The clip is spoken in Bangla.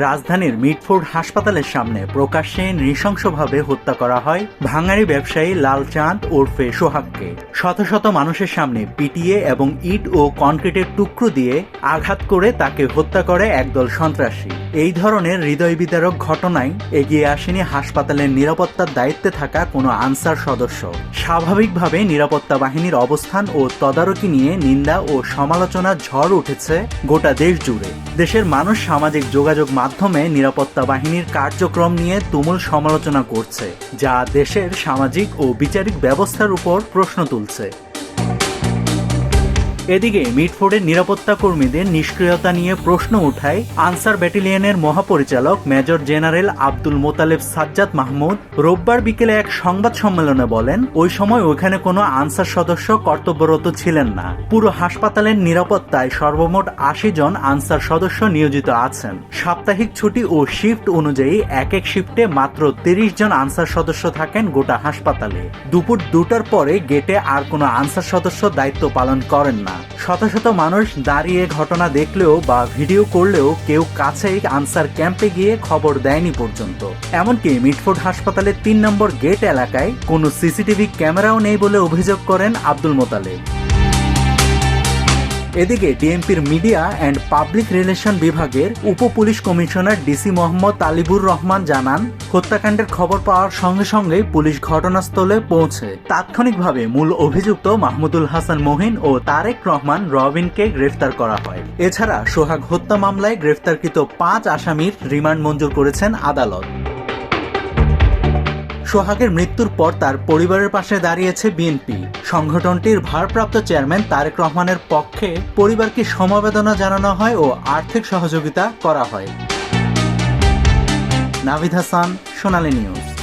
রাজধানীর মিটফোর্ড হাসপাতালের সামনে প্রকাশ্যে নৃশংসভাবে হত্যা করা হয় ভাঙারি ব্যবসায়ী লালচাঁদ ওরফে সোহাগকে। শত শত মানুষের সামনে পিটিয়ে এবং ইট ও কনক্রিটের টুকরো দিয়ে আঘাত করে তাকে হত্যা করে একদল সন্ত্রাসী। এই ধরনের হৃদয় বিদারক ঘটনায় এগিয়ে আসেনি হাসপাতালের নিরাপত্তার দায়িত্বে থাকা কোনো আনসার সদস্য। স্বাভাবিকভাবে নিরাপত্তা বাহিনীর অবস্থান ও তদারকি নিয়ে নিন্দা ও সমালোচনার ঝড় উঠেছে গোটা দেশ জুড়ে। দেশের মানুষ সামাজিক যোগাযোগ মাধ্যমে নিরাপত্তা বাহিনীর কার্যক্রম নিয়ে তুমুল সমালোচনা করছে, যা দেশের সামাজিক ও বিচারিক ব্যবস্থার উপর প্রশ্ন তুলছে। 岁 এদিকে মিটফোর্ডের নিরাপত্তা কর্মীদের নিষ্ক্রিয়তা নিয়ে প্রশ্ন উঠায় আনসার ব্যাটালিয়নের মহাপরিচালক মেজর জেনারেল আব্দুল মোতালেব সাজ্জাদ মাহমুদ। রোববার বিকেলে এক সংবাদ সম্মেলনে বলেন, ওই সময় ওইখানে কোনো আনসার সদস্য কর্তব্যরত ছিলেন না। পুরো হাসপাতালের নিরাপত্তায় সর্বমোট আশি জন আনসার সদস্য নিয়োজিত আছেন। সাপ্তাহিক ছুটি ও শিফট অনুযায়ী এক এক শিফটে মাত্র তিরিশ জন আনসার সদস্য থাকেন গোটা হাসপাতালে। দুপুর দুটার পরে গেটে আর কোনো আনসার সদস্য দায়িত্ব পালন করেন না। শত শত মানুষ দাঁড়িয়ে ঘটনা দেখলেও বা ভিডিও করলেও কেউ কাছেই আনসার ক্যাম্পে গিয়ে খবর দেয়নি পর্যন্ত। এমনকি মিটফোর্ড হাসপাতালের তিন নম্বর গেট এলাকায় কোনো সিসিটিভি ক্যামেরাও নেই বলে অভিযোগ করেন আব্দুল মোতালেব। এদিকে ডিএমপির মিডিয়া অ্যান্ড পাবলিক রিলেশন বিভাগের উপ police commissioner DC Mohammad Talibur Rahman জানান, হত্যাকাণ্ডের খবর পাওয়ার সঙ্গে সঙ্গে পুলিশ ঘটনাস্থলে পৌঁছে। তাৎক্ষণিকভাবে মূল অভিযুক্ত মাহমুদুল হাসান মহিন ও তারেক রহমান রবিনকে গ্রেফতার করা হয়। এছাড়া সোহাগ হত্যা মামলায় গ্রেফতারকৃত পাঁচ আসামির রিমান্ড মঞ্জুর করেছেন আদালত। সোহাগের মৃত্যুর পর তার পরিবারের পাশে দাঁড়িয়েছে বিএনপি। সংগঠনটির ভারপ্রাপ্ত চেয়ারম্যান তারেক রহমানের পক্ষে পরিবারকে সমবেদনা জানানো হয় ও আর্থিক সহযোগিতা করা হয়। নাভিদ হাসান, সোনালী নিউজ।